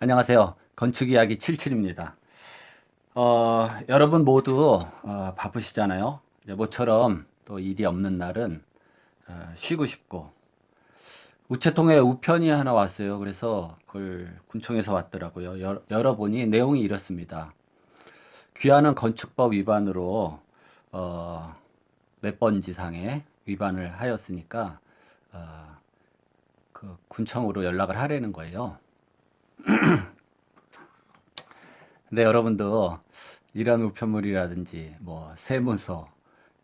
안녕하세요. 건축 이야기 77입니다. 어, 여러분 모두 어, 바쁘시잖아요. 모처럼 또 일이 없는 날은 어, 쉬고 싶고 우체통에 우편이 하나 왔어요. 그래서 그걸 군청에서 왔더라고요. 열, 열어보니 내용이 이렇습니다. 귀하는 건축법 위반으로 어, 몇 번지 상에 위반을 하였으니까 어, 그 군청으로 연락을 하라는 거예요. 근데 여러분도 이런 우편물이라든지 뭐 세무서,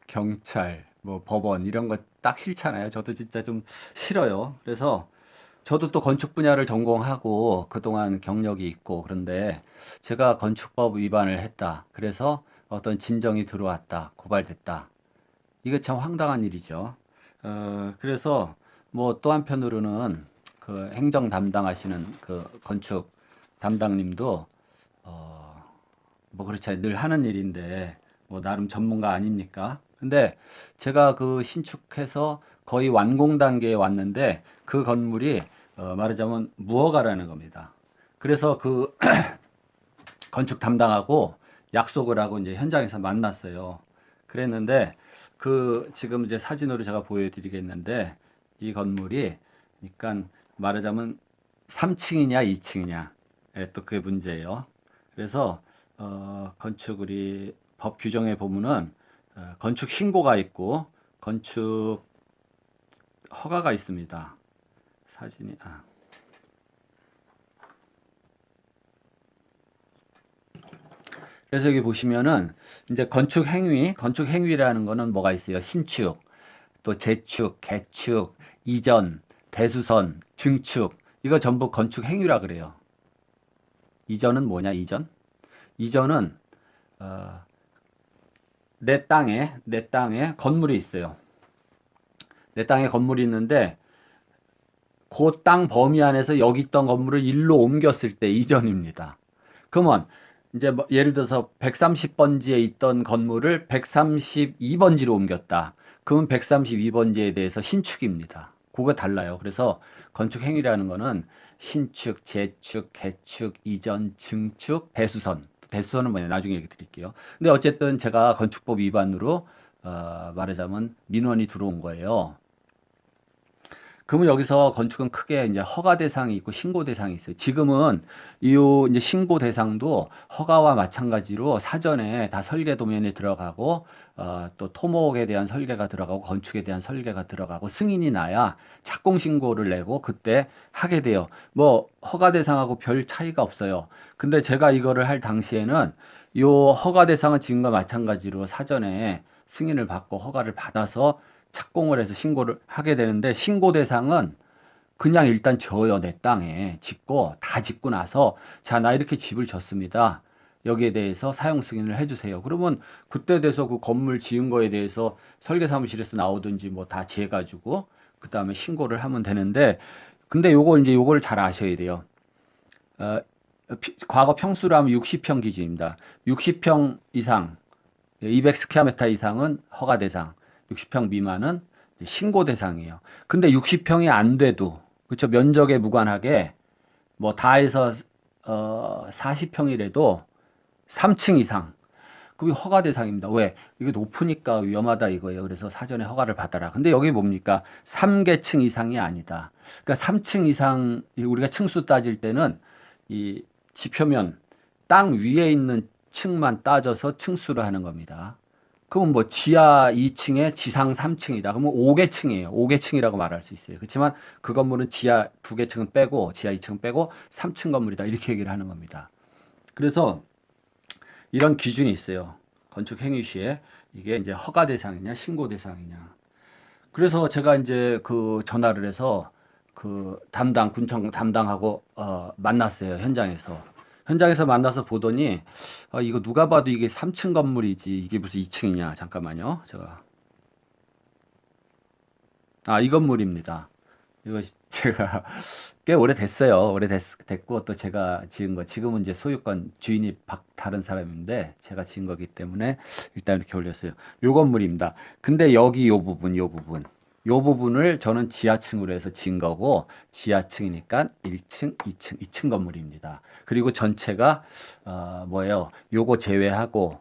경찰, 뭐 법원 이런 거 딱 싫잖아요. 저도 진짜 좀 싫어요. 그래서 저도 또 건축 분야를 전공하고 그동안 경력이 있고 그런데 제가 건축법 위반을 했다. 그래서 어떤 진정이 들어왔다. 고발됐다. 이게 참 황당한 일이죠. 어, 그래서 뭐 또 한편으로는 그 행정 담당하시는 그 건축 담당님도 어, 뭐 그렇지 늘 하는 일인데 뭐 나름 전문가 아닙니까? 근데 제가 그 신축해서 거의 완공 단계에 왔는데 그 건물이 어, 말하자면 무허가라는 겁니다. 그래서 그 건축 담당하고 약속을 하고 이제 현장에서 만났어요. 그랬는데 그 지금 이제 사진으로 제가 보여드리겠는데 이 건물이 그러니까 말하자면 3층이냐 2층이냐 예, 또 그게 문제예요. 그래서 어, 건축 우리 법 규정에 보면은 어, 건축 신고가 있고 건축 허가가 있습니다. 사진이 아. 그래서 여기 보시면은 이제 건축 행위, 건축 행위라는 거는 뭐가 있어요? 신축, 또 재축, 개축, 이전, 대수선, 증축 이거 전부 건축 행위라 그래요. 이전은 뭐냐? 이전? 이전은 어, 내 땅에 내 땅에 건물이 있어요. 내 땅에 건물이 있는데 그 땅 범위 안에서 여기 있던 건물을 일로 옮겼을 때 이전입니다. 그러면 이제 뭐 예를 들어서 130번지에 있던 건물을 132번지로 옮겼다. 그러면 132번지에 대해서 신축입니다. 그거 달라요. 그래서 건축 행위라는 거는 신축, 재축, 개축, 이전, 증축, 대수선. 대수선은 뭐냐 나중에 얘기 드릴게요. 근데 어쨌든 제가 건축법 위반으로 어, 말하자면 민원이 들어온 거예요. 그러면 여기서 건축은 크게 이제 허가 대상이 있고 신고 대상이 있어요. 지금은 이 이제 신고 대상도 허가와 마찬가지로 사전에 다 설계 도면에 들어가고 어, 또 토목에 대한 설계가 들어가고 건축에 대한 설계가 들어가고 승인이 나야 착공 신고를 내고 그때 하게 돼요. 뭐 허가 대상하고 별 차이가 없어요. 근데 제가 이거를 할 당시에는 요 허가 대상은 지금과 마찬가지로 사전에 승인을 받고 허가를 받아서 착공을 해서 신고를 하게 되는데 신고 대상은 그냥 일단 줘요 내 땅에 짓고 다 짓고 나서 자 나 이렇게 집을 졌습니다. 여기에 대해서 사용 승인을 해주세요. 그러면 그때 돼서 그 건물 지은 거에 대해서 설계 사무실에서 나오든지 뭐 다 재가지고 그 다음에 신고를 하면 되는데 근데 요거 이제 요거를 잘 아셔야 돼요. 어, 피- 과거 평수로 하면 60평 기준입니다. 60평 이상 200스퀘어미터 이상은 허가 대상 60평 미만은 신고 대상이에요. 근데 60평이 안 돼도 그렇죠 면적에 무관하게 뭐 다 해서 어 40평이라도 3층 이상 그게 허가 대상입니다. 왜? 이게 높으니까 위험하다 이거예요. 그래서 사전에 허가를 받아라. 근데 여기 뭡니까? 3계층 이상이 아니다. 그러니까 3층 이상 우리가 층수 따질 때는 이 지표면 땅 위에 있는 층만 따져서 층수를 하는 겁니다. 그럼 뭐 지하 2층에 지상 3층이다. 그러면 5계층이에요. 5계층이라고 말할 수 있어요. 그렇지만 그 건물은 지하 2계층은 빼고 지하 2층 빼고 3층 건물이다. 이렇게 얘기를 하는 겁니다. 그래서 이런 기준이 있어요. 건축 행위 시에 이게 이제 허가 대상이냐 신고 대상이냐. 그래서 제가 이제 그 전화를 해서 그 담당 군청 담당하고 어 만났어요. 현장에서. 현장에서 만나서 보더니 아, 이거 누가 봐도 이게 3층 건물이지. 이게 무슨 2층이냐. 잠깐만요. 제가. 아 이 건물입니다. 이거 제가 꽤 오래됐어요. 오래됐고 또 제가 지은 거 지금은 이제 소유권 주인이 박 다른 사람인데 제가 지은 거기 때문에 일단 이렇게 올렸어요. 요 건물입니다. 근데 여기 요 부분 요 부분 요 부분을 저는 지하층으로 해서 지은 거고 지하층이니까 1층, 2층, 2층 건물입니다. 그리고 전체가 어, 뭐예요? 요거 제외하고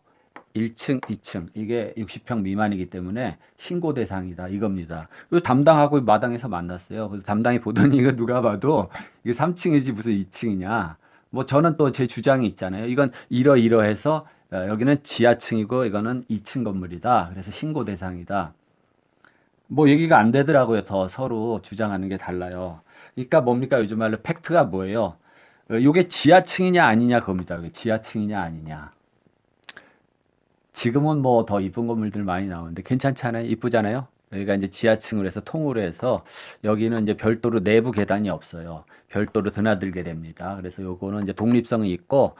1층, 2층 이게 60평 미만이기 때문에 신고 대상이다 이겁니다. 그 담당하고 마당에서 만났어요. 그래서 담당이 보더니 이거 누가 봐도 이게 3층이지 무슨 2층이냐. 뭐 저는 또 제 주장이 있잖아요. 이건 이러이러해서 어, 여기는 지하층이고 이거는 2층 건물이다. 그래서 신고 대상이다. 뭐 얘기가 안 되더라고요. 더 서로 주장하는 게 달라요. 그러니까 뭡니까 요즘 말로 팩트가 뭐예요? 어, 요게 지하층이냐 아니냐 겁니다. 이게 지하층이냐 아니냐. 지금은 뭐 더 이쁜 건물들 많이 나오는데 괜찮지 않아요? 이쁘잖아요? 여기가 이제 지하층으로 해서 통으로 해서 여기는 이제 별도로 내부 계단이 없어요. 별도로 드나들게 됩니다. 그래서 요거는 이제 독립성이 있고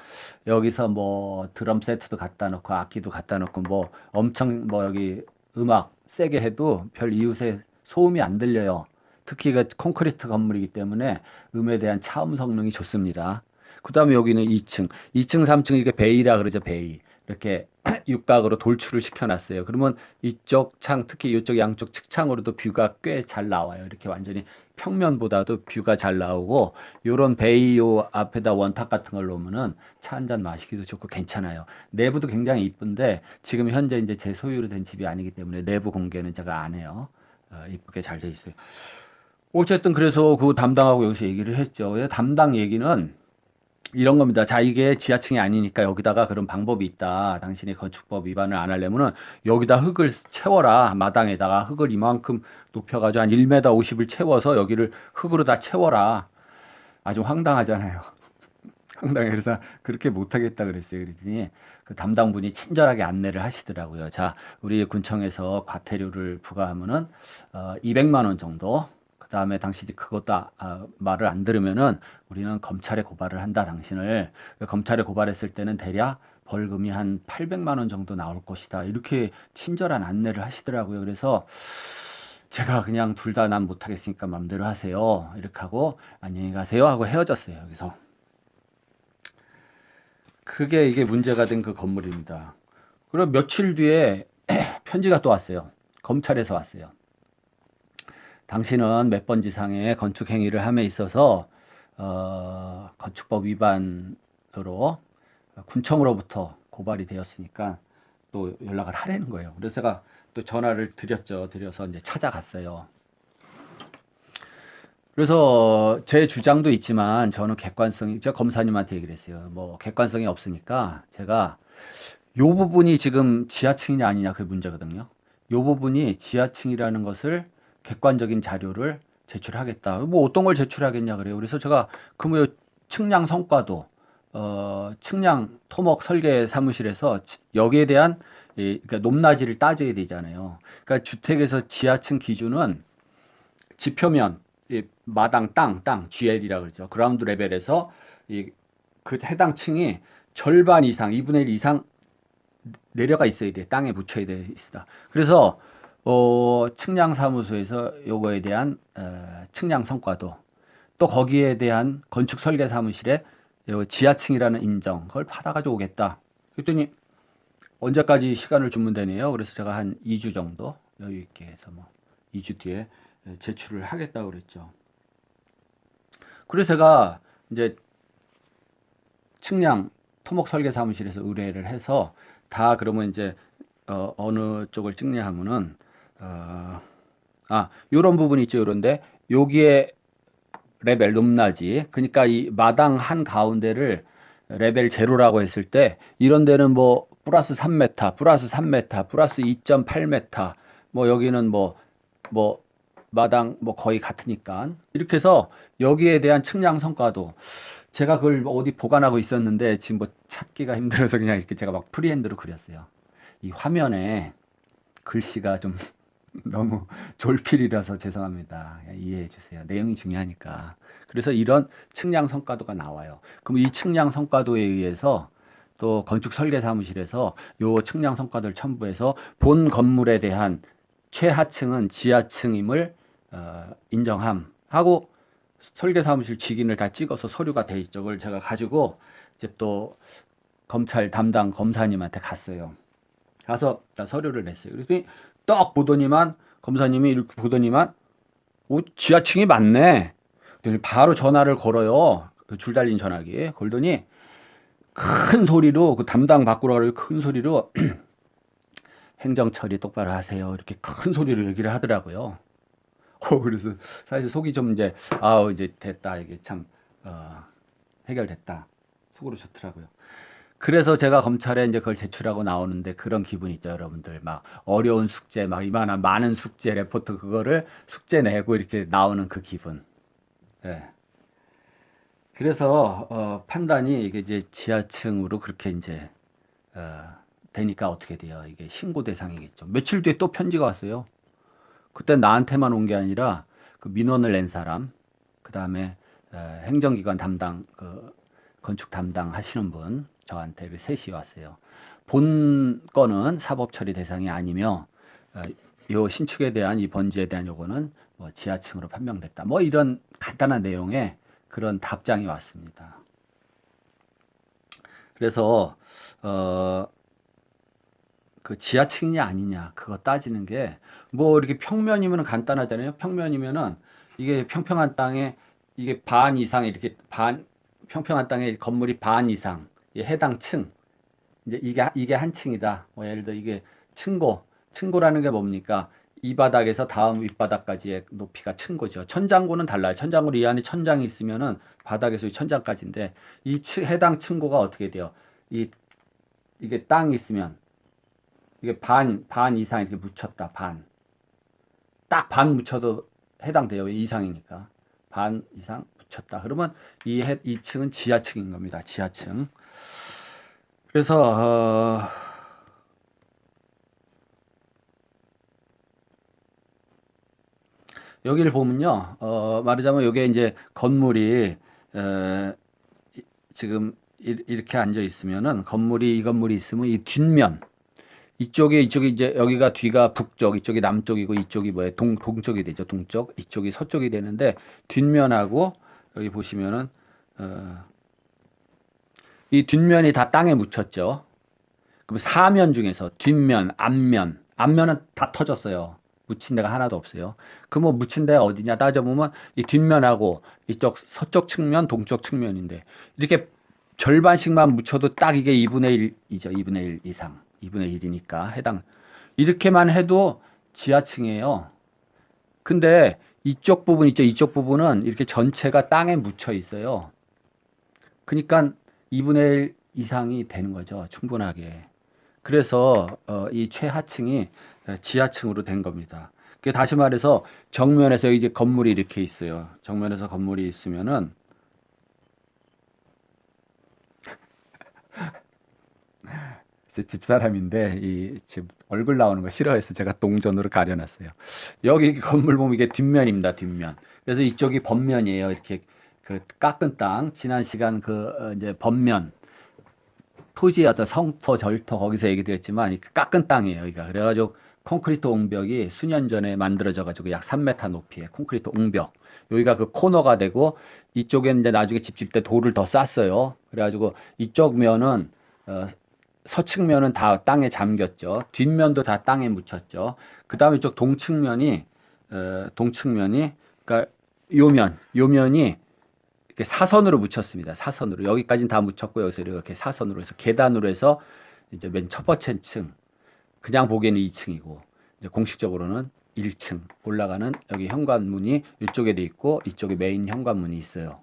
여기서 뭐 드럼 세트도 갖다 놓고 악기도 갖다 놓고 뭐 엄청 뭐 여기 음악 세게 해도 별 이웃의 소음이 안 들려요. 특히 그 콘크리트 건물이기 때문에 음에 대한 차음 성능이 좋습니다. 그 다음에 여기는 2층, 2층, 3층 이게 베이라 그러죠, 베이. 이렇게 육각으로 돌출을 시켜놨어요. 그러면 이쪽 창, 특히 이쪽 양쪽 측창으로도 뷰가 꽤 잘 나와요. 이렇게 완전히 평면보다도 뷰가 잘 나오고 요런 베이 요 앞에다 원탁 같은 걸 놓으면은 차 한 잔 마시기도 좋고 괜찮아요. 내부도 굉장히 이쁜데 지금 현재 이제 제 소유로 된 집이 아니기 때문에 내부 공개는 제가 안 해요. 어, 이쁘게 잘 돼 있어요. 어쨌든 그래서 그 담당하고 여기서 얘기를 했죠. 담당 얘기는 이런 겁니다. 자, 이게 지하층이 아니니까 여기다가 그런 방법이 있다. 당신이 건축법 위반을 안 하려면은 여기다 흙을 채워라. 마당에다가 흙을 이만큼 높여가지고 한 1m 50을 채워서 여기를 흙으로 다 채워라. 아주 황당하잖아요. 황당해. 그래서 그렇게 못하겠다 그랬어요. 그랬더니 그 담당분이 친절하게 안내를 하시더라고요. 자, 우리 군청에서 과태료를 부과하면은 어, 200만 원 정도 그 다음에 당신이 그것도 아, 아, 말을 안 들으면은 우리는 검찰에 고발을 한다 당신을. 검찰에 고발했을 때는 대략 벌금이 한 800만 원 정도 나올 것이다. 이렇게 친절한 안내를 하시더라고요. 그래서 제가 그냥 둘 다 난 못하겠으니까 맘대로 하세요. 이렇게 하고 안녕히 가세요 하고 헤어졌어요 여기서. 그게 이게 문제가 된 그 건물입니다. 그럼 며칠 뒤에 편지가 또 왔어요. 검찰에서 왔어요 당신은 몇 번 지상의 건축 행위를 함에 있어서 어, 건축법 위반으로 군청으로부터 고발이 되었으니까 또 연락을 하라는 거예요. 그래서 제가 또 전화를 드렸죠. 드려서 이제 찾아갔어요. 그래서 제 주장도 있지만 저는 객관성이 제가 검사님한테 얘기를 했어요. 뭐 객관성이 없으니까 제가 요 부분이 지금 지하층이냐 아니냐 그 문제거든요. 요 부분이 지하층이라는 것을 객관적인 자료를 제출하겠다. 뭐 어떤 걸 제출하겠냐 그래요. 그래서 제가 그뭐 측량 성과도 어 측량 토목 설계 사무실에서 여기에 대한 이, 그러니까 높낮이를 따져야 되잖아요. 그러니까 주택에서 지하층 기준은 지표면 이 마당 땅, 땅 GL이라 그러죠. 그라운드 레벨에서 이 그 해당 층이 절반 이상, 2분의 1 이상 내려가 있어야 돼. 땅에 붙여야 돼 있다. 그래서 어, 측량 사무소에서 요거에 대한 어, 측량 성과도 또 거기에 대한 건축 설계 사무실에 요 지하층이라는 인정 그걸 받아 가지고 오겠다. 그랬더니 언제까지 시간을 주면 되네요. 그래서 제가 한 2주 정도 여유 있게 해서 뭐 2주 뒤에 제출을 하겠다고 그랬죠. 그래서 제가 이제 측량 토목 설계 사무실에서 의뢰를 해서 다 그러면 이제 어, 어느 쪽을 측량하면은 어, 아, 요런 부분이 있죠. 요런데 여기에 레벨 높낮이. 그러니까 이 마당 한 가운데를 레벨 제로라고 했을 때 이런 데는 뭐 플러스 3m, 플러스 3m, 플러스 2.8m, 뭐 여기는 뭐, 뭐, 마당 뭐 거의 같으니까. 이렇게 해서 여기에 대한 측량 성과도 제가 그걸 어디 보관하고 있었는데 지금 뭐 찾기가 힘들어서 그냥 이렇게 제가 막 프리핸드로 그렸어요. 이 화면에 글씨가 좀 너무 졸필이라서 죄송합니다. 이해해 주세요. 내용이 중요하니까. 그래서 이런 측량 성과도가 나와요. 그럼 이 측량 성과도에 의해서 또 건축 설계 사무실에서 요 측량 성과도를 첨부해서 본 건물에 대한 최하층은 지하층임을 어, 인정함 하고 설계 사무실 직인을 다 찍어서 서류가 돼 있죠. 그걸 제가 가지고 이제 또 검찰 담당 검사님한테 갔어요. 가서 서류를 냈어요. 그랬더니 떡 보더니만 검사님이 이렇게 보더니만 오 지하층이 맞네. 그랬더니 바로 전화를 걸어요. 그 줄 달린 전화기. 걸더니 큰 소리로 그 담당 바꾸라 그러고 큰 소리로 행정 처리 똑바로 하세요. 이렇게 큰 소리로 얘기를 하더라고요. 어, 그래서 사실 속이 좀 이제 아 이제 됐다 이게 참 어, 해결됐다 속으로 좋더라고요. 그래서 제가 검찰에 이제 그걸 제출하고 나오는데 그런 기분 있죠, 여러분들. 막 어려운 숙제, 막 이만한 많은 숙제 레포트 그거를 숙제 내고 이렇게 나오는 그 기분. 예. 그래서 어, 판단이 이게 이제 지하층으로 그렇게 이제 어, 되니까 어떻게 돼요? 이게 신고 대상이겠죠. 며칠 뒤에 또 편지가 왔어요. 그때 나한테만 온 게 아니라 그 민원을 낸 사람, 그 다음에 행정기관 담당, 그 건축 담당 하시는 분, 저한테 그 셋이 왔어요. 본 건은 사법 처리 대상이 아니며, 어, 요 신축에 대한 이 번지에 대한 요거는 뭐 지하층으로 판명됐다. 뭐 이런 간단한 내용의 그런 답장이 왔습니다. 그래서 어, 그 지하층이냐 아니냐 그거 따지는 게 뭐 이렇게 평면이면 간단하잖아요. 평면이면은 이게 평평한 땅에 이게 반 이상 이렇게 반 평평한 땅에 건물이 반 이상 이 해당 층 이제 이게 이게 한 층이다. 뭐 예를 들어 이게 층고 층고라는 게 뭡니까? 이 바닥에서 다음 윗바닥까지의 높이가 층고죠. 천장고는 달라요. 천장고 이 안에 천장이 있으면은 바닥에서 이 천장까지인데 이 층, 해당 층고가 어떻게 돼요? 이 이게 땅이 있으면 이게 반, 반 이상 이렇게 묻혔다, 반. 딱 반 묻혀도 해당돼요. 이상이니까. 반 이상 묻혔다. 그러면 이, 해, 이 층은 지하층인 겁니다. 지하층. 그래서, 어, 여기를 보면요, 어, 말하자면 이게 이제 건물이, 에, 이- 지금 이- 이렇게 앉아 있으면은 건물이, 이 건물이 있으면 이 뒷면, 이쪽에 이쪽이 이제 여기가 뒤가 북쪽, 이쪽이 남쪽이고 이쪽이 뭐예요? 동 동쪽이 되죠. 동쪽, 이쪽이 서쪽이 되는데 뒷면하고 여기 보시면은 어, 이 뒷면이 다 땅에 묻혔죠. 그럼 사면 중에서 뒷면, 앞면, 앞면은 다 터졌어요. 묻힌 데가 하나도 없어요. 그 뭐 묻힌 데가 어디냐 따져보면 이 뒷면하고 이쪽 서쪽 측면, 동쪽 측면인데 이렇게 절반씩만 묻혀도 딱 이게 2분의 1이죠. 2분의 1 이상. 2분의 1이니까 해당. 이렇게만 해도 지하층이에요. 근데 이쪽 부분 있죠. 이쪽 부분은 이렇게 전체가 땅에 묻혀 있어요. 그러니까 2분의 1 이상이 되는 거죠. 충분하게. 그래서 어, 이 최하층이 지하층으로 된 겁니다. 그 다시 말해서 정면에서 이제 건물이 이렇게 있어요. 정면에서 건물이 있으면은 제 집사람인데 이집 얼굴 나오는 거 싫어해서 제가 동전으로 가려놨어요. 여기 건물 보면 이게 뒷면입니다. 뒷면. 그래서 이쪽이 번면이에요. 이렇게 그 깎은 땅 지난 시간 그 어, 이제 번면 토지의 어떤 성터 절터 거기서 얘기드렸지만 이 깎은 땅이에요. 여기가 그래가지고 콘크리트 옹벽이 수년 전에 만들어져 가지고 약 3m 높이의 콘크리트 옹벽 여기가 그 코너가 되고 이쪽에는 이제 나중에 집 질 때 돌을 더 쌌어요. 그래가지고 이쪽 면은 어, 서측면은 다 땅에 잠겼죠. 뒷면도 다 땅에 묻혔죠. 그 다음에 이쪽 동측면이, 어, 동측면이, 그러니까 요면, 요면이 사선으로 묻혔습니다. 사선으로. 여기까지는 다 묻혔고, 여기서 이렇게 사선으로 해서 계단으로 해서 이제 맨 첫 번째 층. 그냥 보기에는 2층이고, 이제 공식적으로는 1층 올라가는 여기 현관문이 이쪽에 돼 있고, 이쪽에 메인 현관문이 있어요.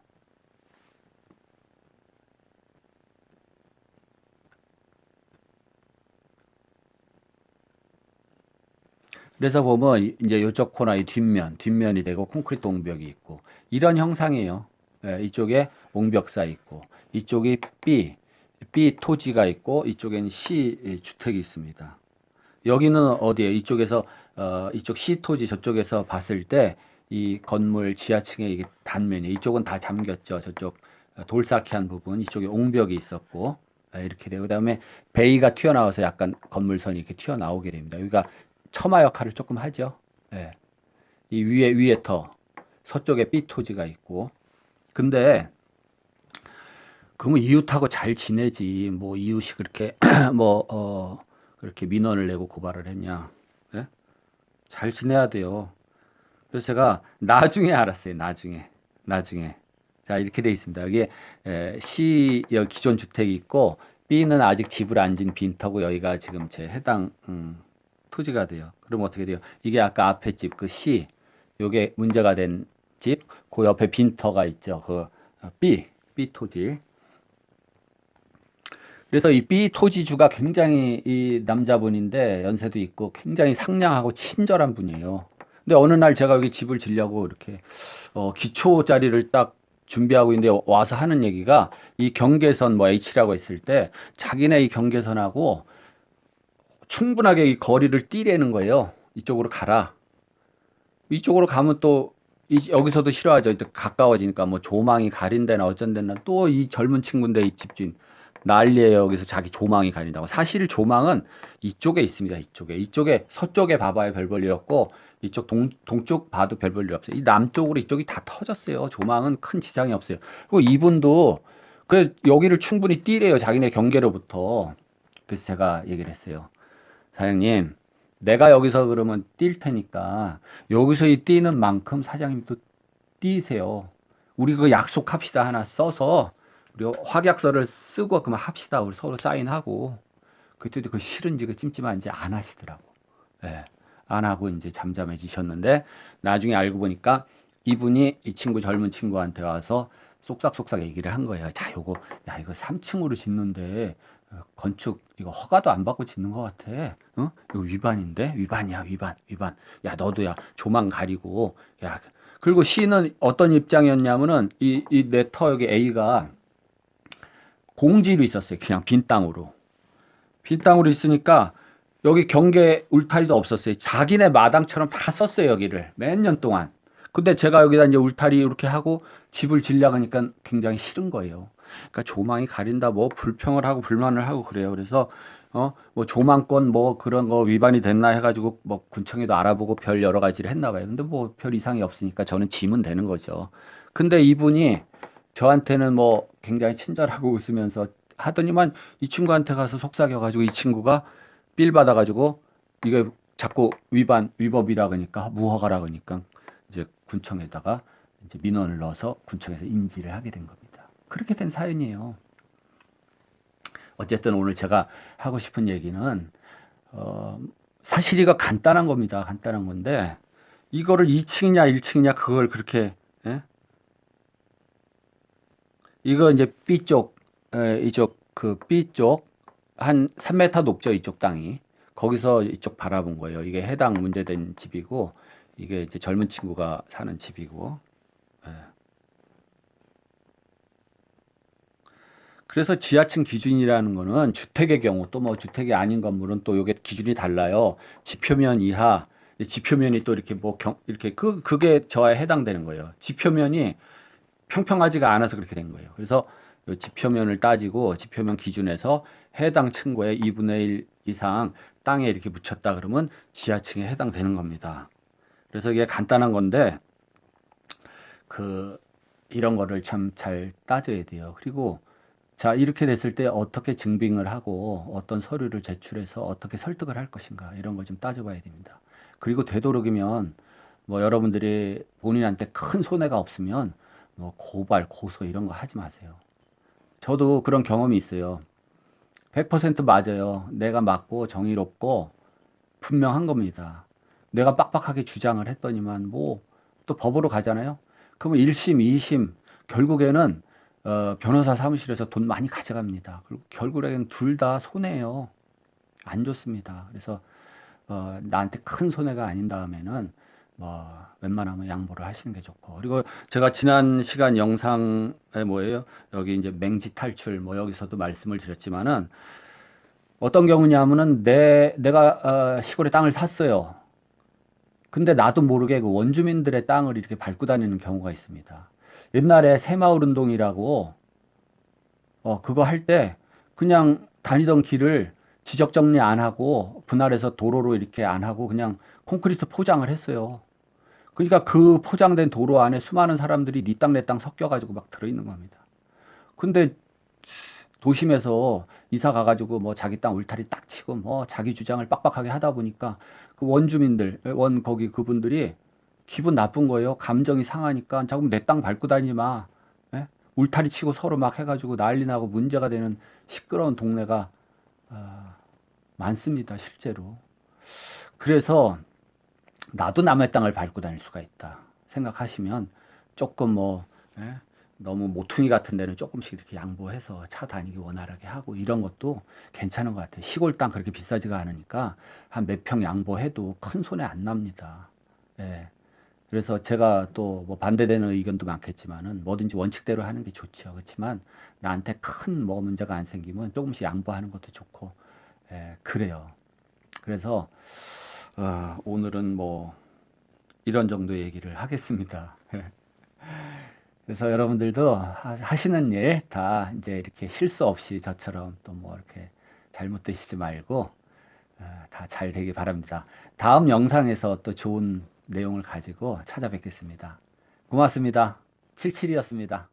그래서 보면 이- 이제 이쪽 코너 이 뒷면, 뒷면이 되고 콘크리트 옹벽이 있고 이런 형상이에요. 예, 이쪽에 옹벽사 있고 이쪽이 B, B 토지가 있고 이쪽에는 C 주택이 있습니다. 여기는 어디에 이쪽에서 어, 이쪽 C 토지 저쪽에서 봤을 때 이 건물 지하층의 이게 단면이 이쪽은 다 잠겼죠. 저쪽 어, 돌쌓기한 부분 이쪽에 옹벽이 있었고 예, 이렇게 되고 그다음에 베이가 튀어나와서 약간 건물선이 이렇게 튀어나오게 됩니다. 여기가 처마 역할을 조금 하죠. 예. 이 위에 위에 터 서쪽에 B 토지가 있고 근데 그러면 이웃하고 잘 지내지 뭐 이웃이 그렇게 뭐 어 그렇게 민원을 내고 고발을 했냐? 예? 잘 지내야 돼요. 그래서 제가 나중에 알았어요. 나중에. 나중에. 자, 이렇게 돼 있습니다. 여기 에, C 여기 기존 주택이 있고 B는 아직 집을 안 진 빈터고 여기가 지금 제 해당 음, 토지가 돼요. 그럼 어떻게 돼요? 이게 아까 앞에 집 그 C 요게 문제가 된 집, 그 옆에 빈터가 있죠. 그 B, B 토지. 그래서 이 B 토지주가 굉장히 이 남자분인데 연세도 있고 굉장히 상냥하고 친절한 분이에요. 근데 어느 날 제가 여기 집을 지려고 이렇게 어, 기초 자리를 딱 준비하고 있는데 와서 하는 얘기가 이 경계선 뭐 H라고 했을 때 자기네 이 경계선하고 충분하게 이 거리를 띠려는 거예요. 이쪽으로 가라. 이쪽으로 가면 또 이, 여기서도 싫어하죠. 또 가까워지니까 뭐 조망이 가린다나 어쩐다나 또 이 젊은 친구인데 이 집주인 난리예요. 여기서 자기 조망이 가린다고. 사실 조망은 이쪽에 있습니다. 이쪽에. 이쪽에 서쪽에 봐봐야 별 볼 일 없고 이쪽 동, 동쪽 봐도 별 볼 일 없어요. 이 남쪽으로 이쪽이 다 터졌어요. 조망은 큰 지장이 없어요. 그리고 이분도 그 여기를 충분히 뛰래요. 자기네 경계로부터. 그래서 제가 얘기를 했어요. 사장님, 내가 여기서 그러면 뛸 테니까 여기서 이 뛰는 만큼 사장님도 뛰세요. 우리 그 약속합시다 하나 써서 우리 확약서를 쓰고 그만 합시다. 우리 서로 사인하고 그때도 그 싫은지 그 찜찜한지 안 하시더라고. 예. 안 하고 이제 잠잠해지셨는데 나중에 알고 보니까 이분이 이 친구 젊은 친구한테 와서 쏙싹쏙싹 얘기를 한 거예요. 자, 요거 야 이거 3층으로 짓는데 어, 건축 이거 허가도 안 받고 짓는 것 같아. 어? 이거 위반인데 위반이야 위반 위반. 야 너도 야 조망 가리고 야 그리고 C는 어떤 입장이었냐면은 이이내터 여기 A가 공지로 있었어요. 그냥 빈 땅으로 빈 땅으로 있으니까 여기 경계 울타리도 없었어요. 자기네 마당처럼 다 썼어요 여기를 몇 년 동안. 근데 제가 여기다 이제 울타리 이렇게 하고 집을 지려고 하니까 굉장히 싫은 거예요. 그러니까 조망이 가린다 뭐 불평을 하고 불만을 하고 그래요. 그래서 어 뭐 조망권 뭐 그런 거 위반이 됐나 해가지고 뭐 군청에도 알아보고 별 여러 가지를 했나 봐요. 근데 뭐 별 이상이 없으니까 저는 지면 되는 거죠. 근데 이분이 저한테는 뭐 굉장히 친절하고 웃으면서 하더니만 이 친구한테 가서 속삭여가지고 이 친구가 삘 받아가지고 이게 자꾸 위반 위법이라 그러니까 무허가라 그러니까 이제 군청에다가 이제 민원을 넣어서 군청에서 인지를 하게 된 겁니다. 그렇게 된 사연이에요. 어쨌든 오늘 제가 하고 싶은 얘기는 어, 사실 이거 간단한 겁니다. 간단한 건데 이거를 2층이냐 1층이냐 그걸 그렇게 예? 이거 이제 B 쪽 에, 이쪽 그 B 쪽한 3m 높죠 이쪽 땅이 거기서 이쪽 바라본 거예요. 이게 해당 문제된 집이고 이게 이제 젊은 친구가 사는 집이고 예. 그래서 지하층 기준이라는 거는 주택의 경우 또 뭐 주택이 아닌 건물은 또 이게 기준이 달라요. 지표면 이하, 지표면이 또 이렇게 뭐 경, 이렇게 그 그게 저에 해당되는 거예요. 지표면이 평평하지가 않아서 그렇게 된 거예요. 그래서 요 지표면을 따지고 지표면 기준에서 해당 층고의 2분의 1 이상 땅에 이렇게 묻혔다 그러면 지하층에 해당되는 겁니다. 그래서 이게 간단한 건데 그 이런 거를 참 잘 따져야 돼요. 그리고 자, 이렇게 됐을 때 어떻게 증빙을 하고 어떤 서류를 제출해서 어떻게 설득을 할 것인가 이런 걸 좀 따져봐야 됩니다. 그리고 되도록이면 뭐 여러분들이 본인한테 큰 손해가 없으면 뭐 고발, 고소 이런 거 하지 마세요. 저도 그런 경험이 있어요. 100% 맞아요. 내가 맞고 정의롭고 분명한 겁니다. 내가 빡빡하게 주장을 했더니만 뭐 또 법으로 가잖아요. 그러면 1심, 2심 결국에는 어, 변호사 사무실에서 돈 많이 가져갑니다. 그리고 결국에는 둘 다 손해예요. 안 좋습니다. 그래서 어, 나한테 큰 손해가 아닌 다음에는 뭐 웬만하면 양보를 하시는 게 좋고 그리고 제가 지난 시간 영상에 뭐예요 여기 이제 맹지 탈출 뭐 여기서도 말씀을 드렸지만은 어떤 경우냐면은 내 내가 어, 시골에 땅을 샀어요. 근데 나도 모르게 그 원주민들의 땅을 이렇게 밟고 다니는 경우가 있습니다. 옛날에 새마을 운동이라고 어 그거 할 때 그냥 다니던 길을 지적 정리 안 하고 분할해서 도로로 이렇게 안 하고 그냥 콘크리트 포장을 했어요. 그러니까 그 포장된 도로 안에 수많은 사람들이 네땅내땅 섞여 가지고 막 들어 있는 겁니다. 근데 도심에서 이사 가가지고 뭐 자기 땅 울타리 딱 치고 뭐 자기 주장을 빡빡하게 하다 보니까 그 원주민들 원 거기 그분들이 기분 나쁜 거예요. 감정이 상하니까 자꾸 내 땅 밟고 다니지 마. 예? 울타리 치고 서로 막 해가지고 난리 나고 문제가 되는 시끄러운 동네가 아, 많습니다. 실제로. 그래서 나도 남의 땅을 밟고 다닐 수가 있다 생각하시면 조금 뭐 예? 너무 모퉁이 같은 데는 조금씩 이렇게 양보해서 차 다니기 원활하게 하고 이런 것도 괜찮은 것 같아요. 시골 땅 그렇게 비싸지가 않으니까 한 몇 평 양보해도 큰 손해 안 납니다. 예. 그래서 제가 또 뭐 반대되는 의견도 많겠지만은 뭐든지 원칙대로 하는 게 좋죠. 그렇지만 나한테 큰 뭐 문제가 안 생기면 조금씩 양보하는 것도 좋고 예, 그래요. 그래서 어, 오늘은 뭐 이런 정도 얘기를 하겠습니다. 그래서 여러분들도 하- 하시는 일 다 이제 이렇게 실수 없이 저처럼 또 뭐 이렇게 잘못되시지 말고 어, 다잘 되기 바랍니다. 다음 영상에서 또 좋은 내용을 가지고 찾아뵙겠습니다. 고맙습니다. 77이었습니다.